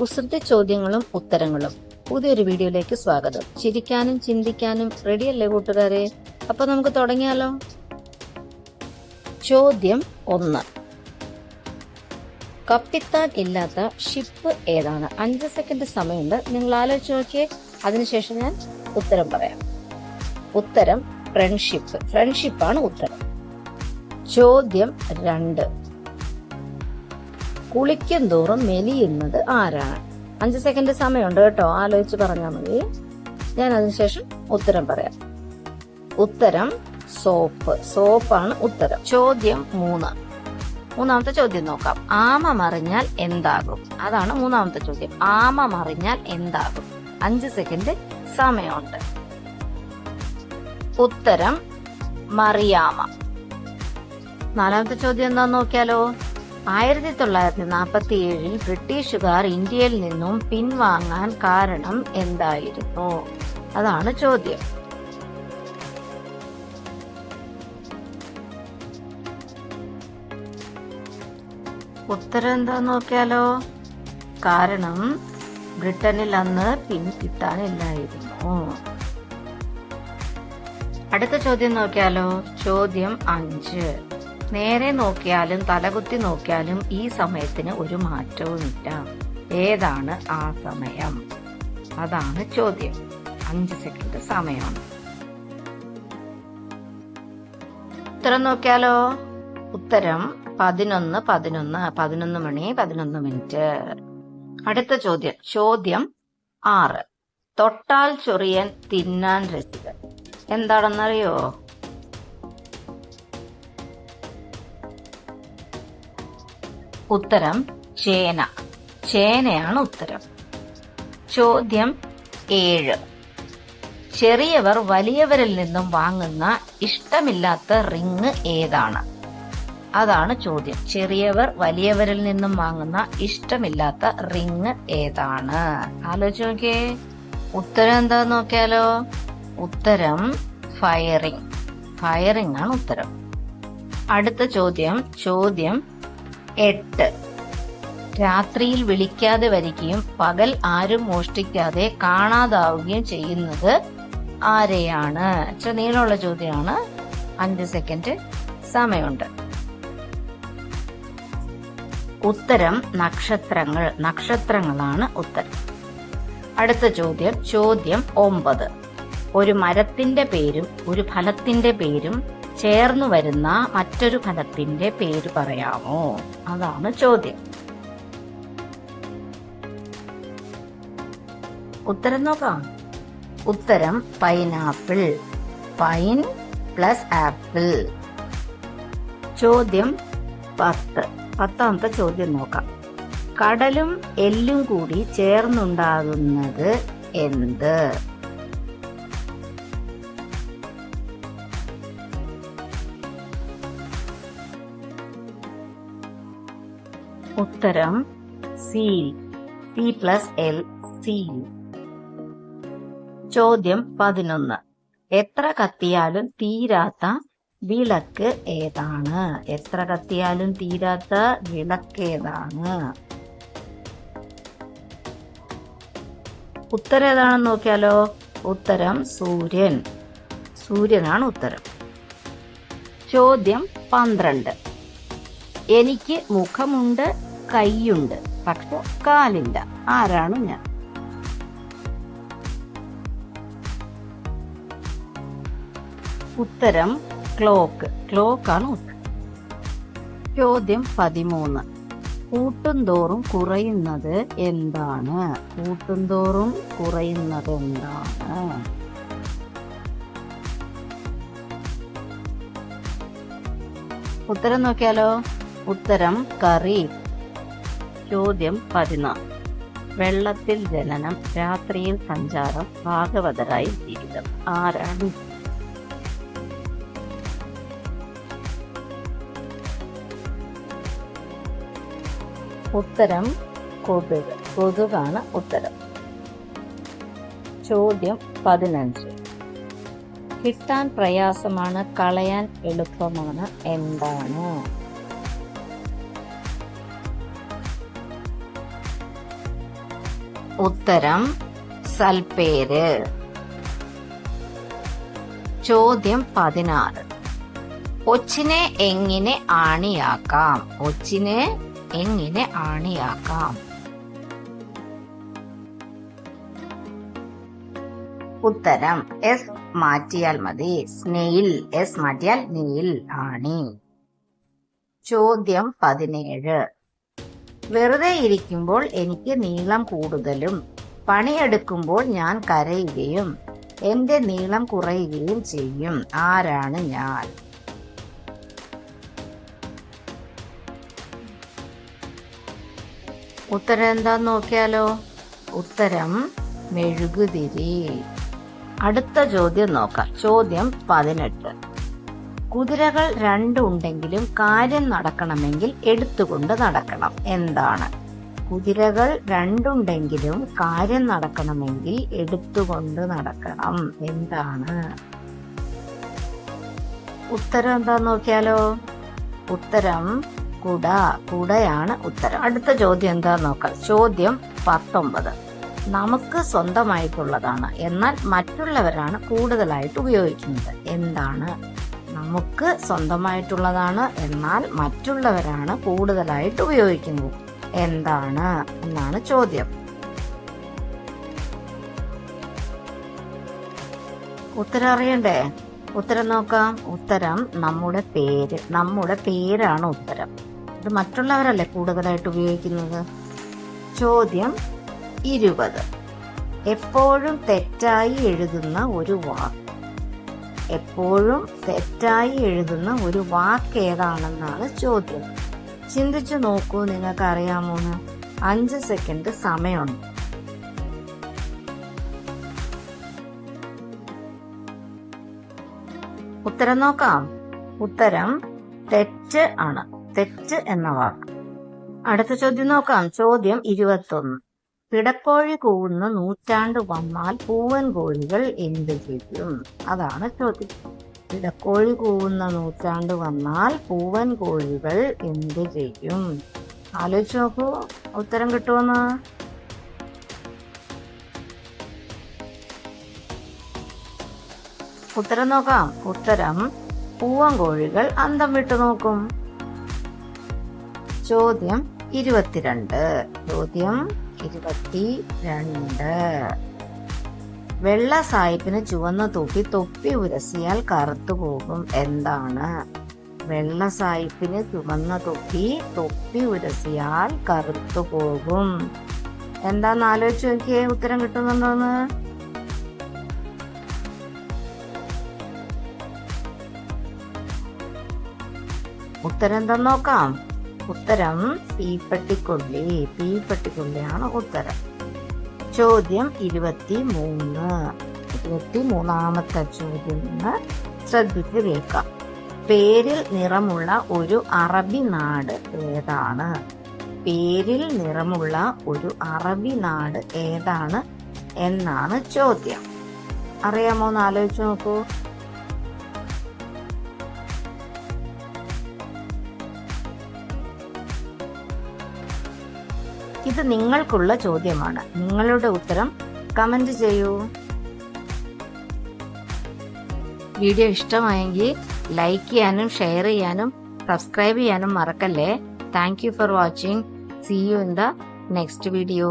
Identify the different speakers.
Speaker 1: കുസൃതി ചോദ്യങ്ങളും ഉത്തരങ്ങളും. പുതിയൊരു വീഡിയോയിലേക്ക് സ്വാഗതം. ചിരിക്കാനും ചിന്തിക്കാനും റെഡിയല്ലേ കൂട്ടുകാരെ? അപ്പൊ നമുക്ക് തുടങ്ങിയാലോ? ചോദ്യം ഒന്ന്. കപ്പിത്താൻ ഇല്ലാത്ത ഷിപ്പ് ഏതാണ്? അഞ്ച് സെക്കൻഡ് സമയമുണ്ട്. നിങ്ങൾ ആലോചിച്ച് നോക്കിയേ. അതിനുശേഷം ഞാൻ ഉത്തരം പറയാം. ഉത്തരം ഫ്രണ്ട്ഷിപ്പ് ഫ്രണ്ട്ഷിപ്പാണ് ഉത്തരം. ചോദ്യം രണ്ട്. കുളിക്കും തോറും മെലിയുന്നത് ആരാണ്? അഞ്ച് സെക്കൻഡ് സമയമുണ്ട് കേട്ടോ. ആലോചിച്ച് പറഞ്ഞാൽ മതി. ഞാൻ അതിനുശേഷം ഉത്തരം പറയാം. ഉത്തരം സോപ്പ്. സോപ്പാണ് ഉത്തരം. ചോദ്യം മൂന്ന്. മൂന്നാമത്തെ ചോദ്യം നോക്കാം. ആമ മറിഞ്ഞാൽ എന്താകും? അതാണ് മൂന്നാമത്തെ ചോദ്യം. ആമ മറിഞ്ഞാൽ എന്താകും? അഞ്ച് സെക്കൻഡ് സമയമുണ്ട്. ഉത്തരം മറിയാമ. നാലാമത്തെ ചോദ്യം എന്താന്ന് നോക്കിയാലോ? ആയിരത്തി തൊള്ളായിരത്തി നാൽപ്പത്തി ഏഴിൽ ബ്രിട്ടീഷുകാർ ഇന്ത്യയിൽ നിന്നും പിൻവാങ്ങാൻ കാരണം എന്തായിരുന്നു? അതാണ് ചോദ്യം. ഉത്തരം എന്താ നോക്കിയാലോ കാരണം ബ്രിട്ടനിൽ അന്ന് പിൻ കിട്ടാനില്ലായിരുന്നു. അടുത്ത ചോദ്യം നോക്കിയാലോ? ചോദ്യം അഞ്ച്. നേരെ നോക്കിയാലും തലകുത്തി നോക്കിയാലും ഈ സമയത്തിന് ഒരു മാറ്റവുമില്ല ഏതാണ് ആ സമയം? അതാണ് ചോദ്യം. അഞ്ച് സെക്കൻഡ് സമയമാണ്. ഉത്തരം നോക്കിയാലോ? ഉത്തരം പതിനൊന്ന് പതിനൊന്ന് പതിനൊന്ന് മണി പതിനൊന്ന് മിനിറ്റ്. അടുത്ത ചോദ്യം. ചോദ്യം ആറ്. തൊട്ടാൽ ചൊറിയൻ തിന്നാൻ രസികൻ എന്താണെന്നറിയോ? ഉത്തരം ചേന. ചേനയാണ് ഉത്തരം. ചോദ്യം ഏഴ്. ചെറിയവർ വലിയവരിൽ നിന്നും വാങ്ങുന്ന ഇഷ്ടമില്ലാത്ത റിങ് ഏതാണ്? അതാണ് ചോദ്യം. ചെറിയവർ വലിയവരിൽ നിന്നും വാങ്ങുന്ന ഇഷ്ടമില്ലാത്ത റിങ് ഏതാണ്? ആലോചിച്ച് നോക്കിയേ. ഉത്തരം എന്താന്ന് നോക്കിയാലോ? ഉത്തരം ഫയറിംഗ് ഫയറിംഗ് ആണ് ഉത്തരം. അടുത്ത ചോദ്യം ചോദ്യം എട്ട്. രാത്രിയിൽ വിളിക്കാതെ വരികയും പകൽ ആരും മോഷ്ടിക്കാതെ കാണാതാവുകയും ചെയ്യുന്നത് ആരെയാണ്? ഇച്ചിരി നീളമുള്ള ചോദ്യമാണ്. അഞ്ച് സെക്കൻഡ് സമയമുണ്ട്. ഉത്തരം നക്ഷത്രങ്ങൾ. നക്ഷത്രങ്ങളാണ് ഉത്തരം. അടുത്ത ചോദ്യം. ചോദ്യം ഒമ്പത്. ഒരു മരത്തിന്റെ പേരും ഒരു ഫലത്തിന്റെ പേരും ചേർന്നു വരുന്ന മറ്റൊരു ഫലത്തിന്റെ പേര് പറയാമോ? അതാണ് ചോദ്യം. ഉത്തരം നോക്കാം. ഉത്തരം പൈനാപ്പിൾ. Pine plus apple. ചോദ്യം പത്ത്. പത്താമത്തെ ചോദ്യം നോക്കാം. കടലും എല്ലും കൂടി ചേർന്നുണ്ടാകുന്നത് എന്ത്? ഉത്തരം seal C plus L seal ചോദ്യം പതിനൊന്ന്. എത്ര കത്തിയാലും തീരാത്ത വിളക്ക് ഏതാണ്? എത്ര കത്തിയാലും തീരാത്ത വിളക്ക് ഏതാണ് ഉത്തരം ഏതാണെന്ന് നോക്കിയാലോ? ഉത്തരം സൂര്യൻ. സൂര്യനാണ് ഉത്തരം. ചോദ്യം പന്ത്രണ്ട്. എനിക്ക് മുഖമുണ്ട് കൈയുണ്ട് പക്ഷെ കാലില്ല. ആരാണ് ഞാൻ? ഉത്തരം ക്ലോക്ക്. ക്ലോക്കാണ് ഉത്തരം. ചോദ്യം പതിമൂന്ന്. കൂട്ടുംതോറും കുറയുന്നത് എന്താണ്? കൂട്ടുംതോറും കുറയുന്നത് എന്താണ്? ഉത്തരം നോക്കിയാലോ? ഉത്തരം കറി. ചോദ്യം പതിനാല് വെള്ളത്തിൽ ജനനം രാത്രിയിൽ സഞ്ചാരം ഭാഗവതരായി ജീവിതം. ആരാണ്? ഉത്തരം കൊതുക്. കൊതുകാണ് ഉത്തരം. ചോദ്യം പതിനഞ്ച്. കിട്ടാൻ പ്രയാസമാണ് കളയാൻ എളുപ്പമാണ് എന്താണ്? ഉത്തരം സൽപേര്. ചോദ്യം പതിനാറ്. ഒച്ചിനെ എങ്ങനെ ആണിയാക്കാം? ഒച്ചിനെ എങ്ങനെ ആണിയാക്കാം? ഉത്തരം എസ് മാറ്റിയാൽ മതി. സ്നെയിൽ എസ് മാറ്റിയാൽ നെയിൽ ആണി. ചോദ്യം പതിനേഴ്. വെറുതെ ഇരിക്കുമ്പോൾ എനിക്ക് നീളം കൂടുതലും. പണിയെടുക്കുമ്പോൾ ഞാൻ കരയുകയും എന്റെ നീളം കുറയുകയും ചെയ്യും. ആരാണ് ഞാൻ? ഉത്തരം എന്താന്ന് നോക്കിയാലോ? ഉത്തരം മെഴുകുതിരി. അടുത്ത ചോദ്യം നോക്കാം. ചോദ്യം പതിനെട്ട്. കുതിരകൾ രണ്ടുണ്ടെങ്കിലും കാര്യം നടക്കണമെങ്കിൽ എടുത്തുകൊണ്ട് നടക്കണം. എന്താണ്? കുതിരകൾ രണ്ടുണ്ടെങ്കിലും കാര്യം നടക്കണമെങ്കിൽ എടുത്തുകൊണ്ട് നടക്കണം. എന്താണ്? ഉത്തരം എന്താ നോക്കിയാലോ? ഉത്തരം കുട. കുടയാണ് ഉത്തരം. അടുത്ത ചോദ്യം എന്താ നോക്കാം? ചോദ്യം പത്തൊമ്പത്. നമുക്ക് സ്വന്തമായിട്ടുള്ളതാണ്. എന്നാൽ മറ്റുള്ളവരാണ് കൂടുതലായിട്ട് ഉപയോഗിക്കുന്നത്. എന്താണ്? നമുക്ക് സ്വന്തമായിട്ടുള്ളതാണ് എന്നാൽ മറ്റുള്ളവരാണ് കൂടുതലായിട്ട് ഉപയോഗിക്കുന്നത്. എന്താണ് എന്നാണ് ചോദ്യം. ഉത്തരം അറിയണ്ടേ? ഉത്തരം നോക്കാം. ഉത്തരം നമ്മുടെ പേര് നമ്മുടെ പേരാണ് ഉത്തരം. ഇത് മറ്റുള്ളവരല്ലേ കൂടുതലായിട്ട് ഉപയോഗിക്കുന്നത്? ചോദ്യം ഇരുപത്. എപ്പോഴും തെറ്റായി എഴുതുന്ന ഒരു വാക്ക് എപ്പോഴും തെറ്റായി എഴുതുന്ന ഒരു വാക്ക് ഏതാണെന്നാണ് ചോദ്യം. ചിന്തിച്ചു നോക്കൂ നിങ്ങൾക്ക് അറിയാമോന്ന് അഞ്ച് സെക്കൻഡ് സമയമുണ്ട്. ഉത്തരം നോക്കാം. ഉത്തരം തെറ്റ് ആണ്. തെറ്റ് എന്ന വാക്ക്. അടുത്ത ചോദ്യം നോക്കാം. ചോദ്യം ഇരുപത്തൊന്ന്. പിടക്കോഴി കൂവുന്ന നൂറ്റാണ്ട് വന്നാൽ പൂവൻ കോഴികൾ എന്ത് ചെയ്യും? അതാണ് ചോദ്യം. പിടക്കോഴി കൂവുന്ന നൂറ്റാണ്ട് വന്നാൽ പൂവൻ കോഴികൾ എന്ത് ചെയ്യും? ആലോചിച്ച് നോക്കൂ. ഉത്തരം കിട്ടുമെന്ന് ഉത്തരം നോക്കാം. ഉത്തരം പൂവൻ കോഴികൾ അന്തം വിട്ടു നോക്കും. ചോദ്യം ഇരുപത്തിരണ്ട്. ചോദ്യം ഇരുപത്തി രണ്ട്. വെള്ള സായിപ്പിന് ചുവന്ന തൊപ്പി തൊപ്പി ഉരസിയാൽ കറുത്തു പോകും. എന്താണ്? വെള്ള സായിപ്പിന് ചുവന്ന തൊപ്പി തൊപ്പി ഉരസിയാൽ കറുത്തു പോകും. എന്താന്ന് ആലോചിച്ച് നോക്കിയേ ഉത്തരം കിട്ടുന്നുണ്ടോന്ന്? ഉത്തരം എന്താ നോക്കാം. ഉത്തരം തീപ്പെട്ടിക്കൊള്ളി തീപ്പെട്ടിക്കൊള്ളിയാണ് ഉത്തരം. ചോദ്യം ഇരുപത്തി മൂന്ന് ഇരുപത്തി മൂന്നാമത്തെ ചോദ്യം നിന്ന് ശ്രദ്ധിച്ച് കേൾക്കാം. പേരിൽ നിറമുള്ള ഒരു അറബി നാട് ഏതാണ്? പേരിൽ നിറമുള്ള ഒരു അറബി നാട് ഏതാണ്? എന്നാണ് ചോദ്യം. അറിയാമോ എന്ന് ആലോചിച്ച് നോക്കൂ. ഇത് നിങ്ങൾക്കുള്ള ചോദ്യമാണ്. നിങ്ങളുടെ ഉത്തരം കമന്റ് ചെയ്യൂ. വീഡിയോ ഇഷ്ടമായെങ്കിൽ ലൈക്ക് ചെയ്യാനും ഷെയർ ചെയ്യാനും സബ്സ്ക്രൈബ് ചെയ്യാനും മറക്കല്ലേ. Thank you for watching see you in the next video